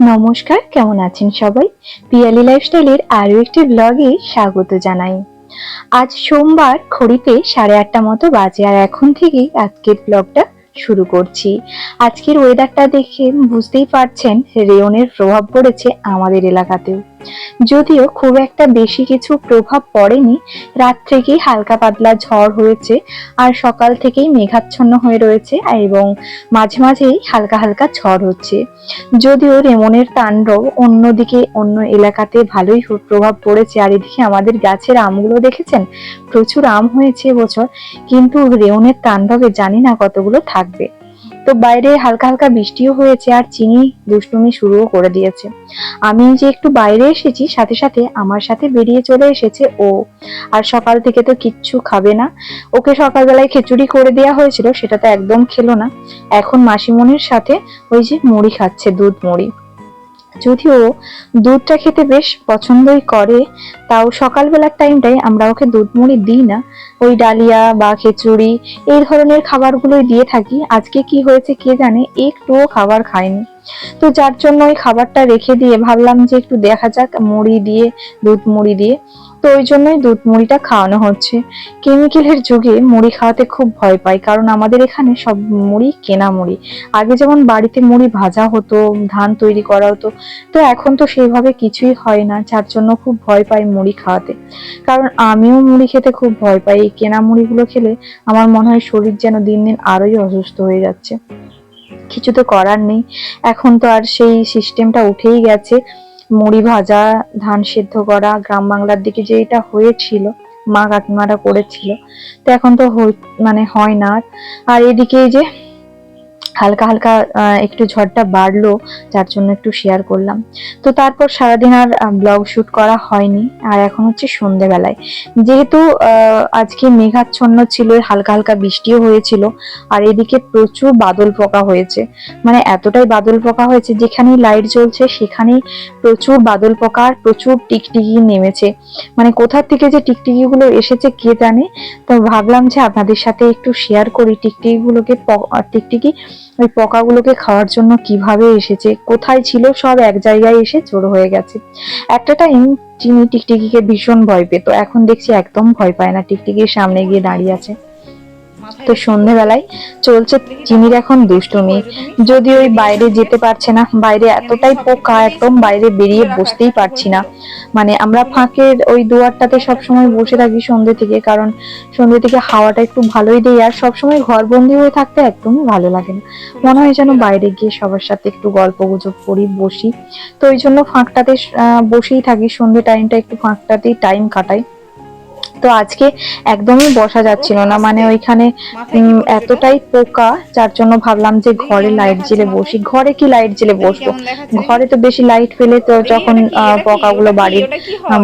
নমস্কার, কেমন আছেন সবাই? পিয়ালি লাইফস্টাইলের আরও একটি ব্লগে স্বাগত জানাই। আজ সোমবার খড়িতে সাড়ে আটটা মতো বাজে আর এখন থেকেই আজকের ব্লগটা শুরু করছি। আজকের ওয়েদারটা দেখে বুঝতেই পারছেন রেওনের প্রভাব পড়েছে আমাদের এলাকাতেও। যদিও খুব একটা বেশি কিছু প্রভাব পড়েনি, রাত থেকেই হালকা পাতলা ঝড় হয়েছে আর সকাল থেকেই মেঘাচ্ছন্ন হয়ে রয়েছে এবং মাঝে মাঝেই হালকা হালকা ঝড় হচ্ছে। যদিও রেমনের তাণ্ডব অন্যদিকে অন্য এলাকাতে ভালোই প্রভাব পড়েছে আর এদিকে আমাদের গাছের আমগুলো দেখেছেন? প্রচুর আম হয়েছে বছর, কিন্তু রেওনের তাণ্ডবে জানি না কতগুলো থাকবে। তো বাইরে হালকা হালকা বৃষ্টিও হয়েছে আর চিনি দুষ্টুমি শুরুও করে দিয়েছে। আমি যে একটু বাইরে এসেছি, সাথে সাথে আমার সাথে বেরিয়ে চলে এসেছে ও। আর সকাল থেকে তো কিচ্ছু খাবে না। ওকে সকালবেলায় খিচুড়ি করে দেওয়া হয়েছিল, সেটা তো একদম খেলো না। এখন মাসিমনের সাথে ওই যে মুড়ি খাচ্ছে, দুধ মুড়ি। যদিও দুধটা খেতে বেশ পছন্দই করে, তাও সকালবেলার টাইমটাই আমরা ওকে দুধ মুড়ি দিই না। ওই ডালিয়া বা খিচুড়ি, এই ধরনের খাবারগুলোই দিয়ে থাকি। আজকে কি হয়েছে কে জানে, একটুও খাবার খায়নি তো যার জন্য ওই খাবারটা রেখে দিয়ে ভাবলাম যে একটু দেখা যাক, মুড়ি দিয়ে দুধ মুড়ি দিয়ে। তো ওই জন্যই দুধ মুড়িটা খাওয়ানো হচ্ছে। কেমিক্যালের যুগে মুড়ি খাওয়াতে খুব ভয় পাই কারণ আমাদের এখানে সব মুড়ি কেনা মুড়ি। আগে যেমন বাড়িতে মুড়ি ভাজা হতো, ধান তৈরি করা হতো, তো এখন তো সেইভাবে কিছুই হয় না, যার জন্য খুব ভয় পাই মুড়ি খাওয়াতে। কারণ আমিও মুড়ি খেতে খুব ভয় পাই, এই কেনা মুড়িগুলো খেলে আমার মনে হয় শরীর যেন দিন দিন আরোই অসুস্থ হয়ে যাচ্ছে। কিছু তো করার নেই, এখন তো আর সেই সিস্টেমটা উঠেই গেছে। মুড়ি ভাজা, ধান সেদ্ধ করা, গ্রাম বাংলার দিকে যে এটা হয়েছিল, মা কাকিমারা করেছিল তো এখন তো মানে হয় না। আর এদিকে এই যে হালকা হালকা একটু ঝড়টা বাড়লো, যার জন্য একটু শেয়ার করলাম। তো তারপর সারাদিন আর ব্লগ শুট করা হয়নি, আর এখন হচ্ছে সন্ধেবেলায়। যেহেতু আজকে মেঘাচ্ছন্ন ছিল হালকা হালকা বৃষ্টিও হয়েছিল, আর এদিকে প্রচুর বাদল পোকা হয়েছে। মানে এতটাই বাদল পোকা হয়েছে, যেখানেই লাইট জ্বলছে, সেখানেই প্রচুর বাদল পোকা আর প্রচুর টিকটিকি নেমেছে। মানে কোথার থেকে যে টিকটিকিগুলো এসেছে কে জানে? তো ভাবলাম যে আপনাদের সাথে একটু শেয়ার করি, টিকটিকিগুলোকে টিকটিকি ওই পোকাগুলোকে খাওয়ার জন্য কীভাবে এসেছে, কোথায় ছিল, সব এক জায়গায় এসে চোর হয়ে গেছে। একটা টাইম চিনি টিকটিকিকে ভীষণ ভয় পেত, এখন দেখছি একদম ভয় পায় না, টিকটিকির সামনে গিয়ে দাঁড়িয়ে আছে। তো সন্ধেবেলায় চলছে চিনির এখন দুষ্টুমি। যদি ওই বাইরে যেতে পারছে না, বাইরে এতটাই পোকা, একদম বাইরে বেরিয়ে বসতেই পারছি না। মানে আমরা ফাঁকের ওই দুয়ারটাতে সবসময় বসে থাকি সন্ধ্যে থেকে, কারণ সন্ধ্যে থেকে হাওয়াটা একটু ভালোই দেয়, আর সবসময় ঘর বন্দি হয়ে থাকতে একদমই ভালো লাগে না। মনে হয় যেন বাইরে গিয়ে সবার সাথে একটু গল্প গুজব করি, বসি। তো ওই জন্য ফাঁকটাতে বসেই থাকি সন্ধ্যে টাইমটা একটু ফাঁকটাতেই টাইম কাটাই। তো আজকে একদমই বসা যাচ্ছিল না। মানে ওইখানে এতটাই পোকা যার জন্য ভাবলাম যে ঘরে লাইট জেলে বসি। ঘরে কি লাইট জেলে বসবো? ঘরে তো বেশি লাইট ফেলে তো যখন পোকাগুলো বাড়ির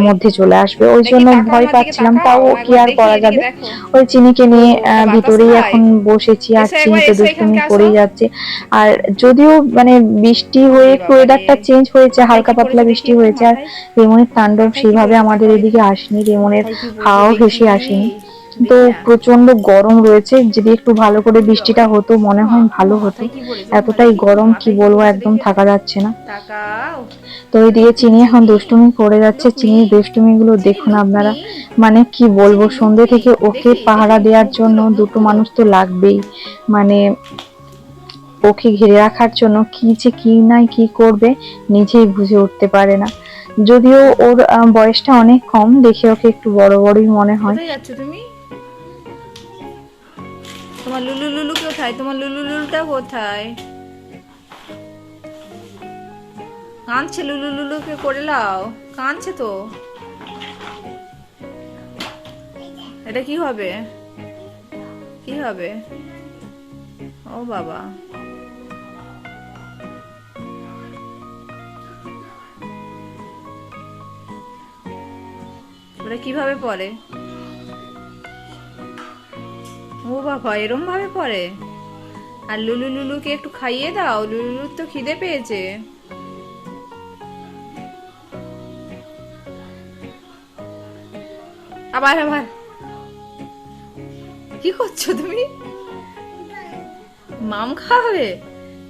মধ্যে চলে আসবে। ওই জন্য ভয় পাচ্ছিলাম তাও কি আর করা যাবে? ওই চিনিকে নিয়ে ভিতরেই এখন বসেছি আর চিনি তো দুষ্টুমি করেই যাচ্ছে। আর যদিও মানে বৃষ্টি হয়ে একটু ওয়েদারটা চেঞ্জ হয়েছে হালকা পাতলা বৃষ্টি হয়েছে আর রেমনের তাণ্ডব সেইভাবে আমাদের এদিকে আসেনি। রেমনের হাওয়াও আসেনি। তো প্রচণ্ড গরম রয়েছে। যদি একটু ভালো করে বৃষ্টিটা হতো, মনে হয় ভালো হতো। এতটাই গরম, কি বলব, একদম থাকা যাচ্ছে না। তো ওইদিকে চিনি এখন দুষ্টুমি করে যাচ্ছে। চিনির দুষ্টুমি গুলো দেখুন আপনারা। মানে কি বলব সন্ধ্যে থেকে ওকে পাহারা দেওয়ার জন্য দুটো মানুষ তো লাগবেই। মানে ওকে ঘিরে রাখার জন্য কি যে কি নাই, কি করবে, নিজেই বুঝে উঠতে পারে না। যদিও ওর বয়সটা অনেক কম, দেখে ওকে একটু বড় বড়ই মনে হয়। তুমি? তোমার লুলু লুলু কোথায়? তোমার লুলু লুলুটা কোথায়? কাঁদছে লুলু লুলুকে করে লাও। কাঁদছে তো। এটা কি হবে? কি হবে? ও বাবা। ওটা কীভাবে পড়ে? ও বাবা এরম ভাবে পড়ে? আর লুলু লুলুকে একটু খাইয়ে দাও লুলুর তো খিদে পেয়েছে। আবার আবার। কি করছ তুমি? মাম খাওয়াবে?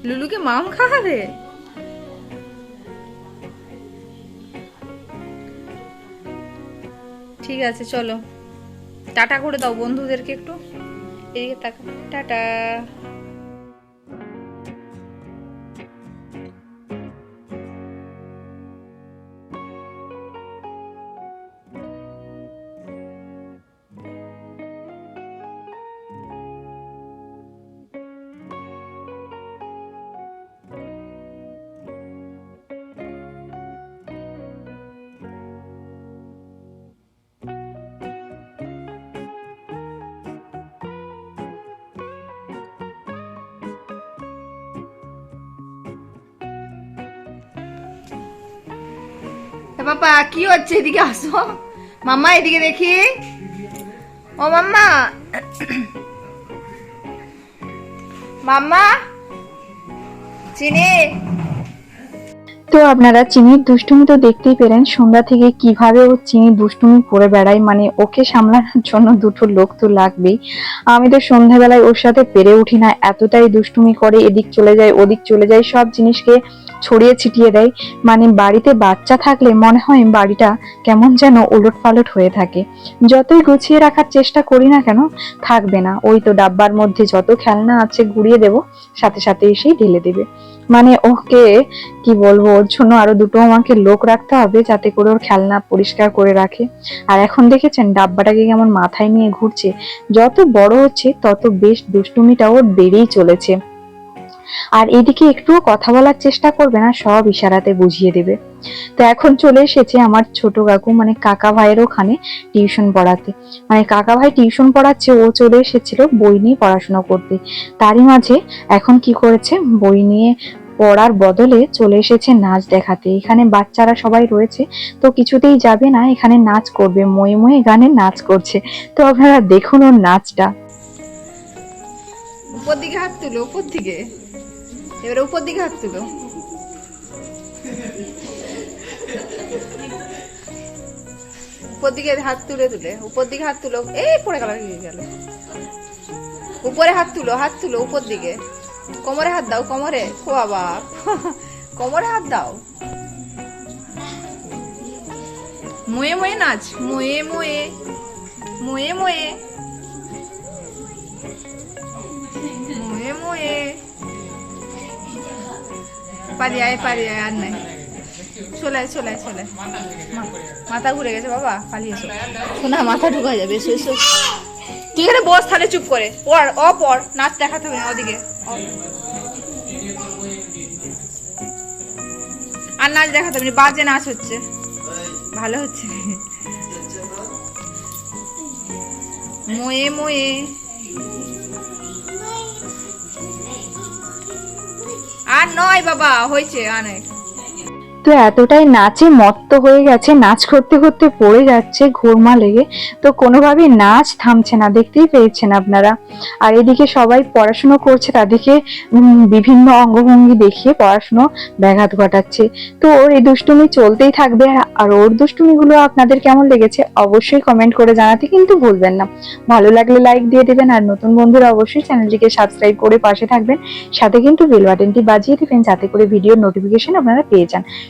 লুলুকে মাম খাওয়াবে? ঠিক আছে চলো। টাটা করে দাও বন্ধুদেরকে একটু। এদিকে টাকা। টাটা। বাবা কি হচ্ছে? এদিকে আসো। মাম্মা এদিকে দেখি। ও মাম্মা। মাম্মা? চিনি? তো আপনারা চিনির দুষ্টুমি তো দেখতেই পেলেন, সন্ধ্যা থেকে কীভাবে ও চিনি দুষ্টুমি করে বেড়ায় মানে ওকে সামলানোর জন্য দুটো লোক তো লাগবেই। আমি তো সন্ধ্যাবেলায় ওর সাথে পেরে উঠি না, এতটাই দুষ্টুমি করে, এদিক চলে যায়, ওদিক চলে যায়, সব জিনিসকে ছড়িয়ে ছিটিয়ে দেয়। মানে বাড়িতে বাচ্চা থাকলে মনে হয় বাড়িটা কেমন যেন ওলট পালট হয়ে থাকে। যতই গুছিয়ে রাখার চেষ্টা করি না কেন, থাকবে না। ওই তো ডাব্বার মধ্যে যত খেলনা আছে ঘুরিয়ে দেব, সাথে সাথে এসেই ঢেলে দেবে। মানে ওকে, কি বলব, ওর জন্য আরও দুটো আমাকে লোক রাখতে হবে যাতে করে ওর খেলনা পরিষ্কার করে রাখে। আর এখন দেখেছেন, ডাব্বাটাকে কেমন মাথায় নিয়ে ঘুরছে। যত বড় হচ্ছে, তত বেশ দুষ্টুমিটা ওর বেড়েই চলেছে। আর এদিকে একটুও কথা বলার চেষ্টা করবে না, সব ইশারাতে বুঝিয়ে দেবে। তো এখন চলে এসেছে আমার ছোট কাকু মানে কাকা ভাইয়ের ওখানে টিউশন পড়াতে। মানে কাকা ভাই টিউশন পড়াচ্ছে, ও চলে এসেছিল বই নিয়ে পড়াশোনা করতে। তারই মাঝে এখন কি করেছে, বই নিয়ে পড়ার বদলে চলে এসেছে নাচ দেখাতে। এখানে বাচ্চারা সবাই রয়েছে, তো কিছুতেই যাবে না, এখানে নাচ করবে, ময়ে ময়ে গানে নাচ করছে। তো আপনারা দেখুন ওর নাচটা। উপর দিকে হাত তুলো, উপর দিকে। এবারে উপর দিকে হাত তুলো। উপর দিকে হাত তুলে তুলে, উপর দিকে হাত তুলো। এই পড়ে গেল উপরে হাত তুলো হাত তুলো, উপর দিকে। কোমরে হাত দাও, কোমরে। ও বাবা। কোমরে হাত দাও। ময়ে ময়ে নাচ। ময়ে ময়ে। ময়ে ময়ে। ময়ে ময়ে। পারি আয় পারি আয়, আর নাই। চলে চলে চলে মাথা ঘুরে গেছে বাবা, পালিয়ে এসো। শোনা, মাথা ঢুকা যাবে, এসো এসো। ঠিক আছে বস, তাহলে চুপ করে। পড়, অ, পড়। নাচ দেখাতে হবে ওদিকে। আর নাচ দেখাতে হবে, বাজে নাচ হচ্ছে। ভালো হচ্ছে। ময়ে ময়ে। আর নয় বাবা, হয়েছে অনেক তো এতটাই নাচে মত্ত হয়ে গেছে, নাচ করতে করতে পড়ে যাচ্ছে ঘোরমা লেগে। তো কোনোভাবেই নাচ থামছে না, দেখতেই পেয়েছেন আপনারা। আর এদিকে সবাই পড়াশুনো করছে, তাদেরকে বিভিন্ন অঙ্গভঙ্গি দেখিয়ে পড়াশুনো ব্যাঘাত ঘটাচ্ছে। তো ওর এই দুষ্টুমি চলতেই থাকবে, আর- আর ওর দুষ্টুমিগুলো আপনাদের কেমন লেগেছে অবশ্যই কমেন্ট করে জানাতে কিন্তু ভুলবেন না। ভালো লাগলে লাইক দিয়ে দেবেন, আর নতুন বন্ধুরা অবশ্যই চ্যানেলটিকে সাবস্ক্রাইব করে পাশে থাকবেন। সাথে কিন্তু বেল বাটনটি বাজিয়ে দেবেন, যাতে করে ভিডিওর নোটিফিকেশন আপনারা পেয়ে যান।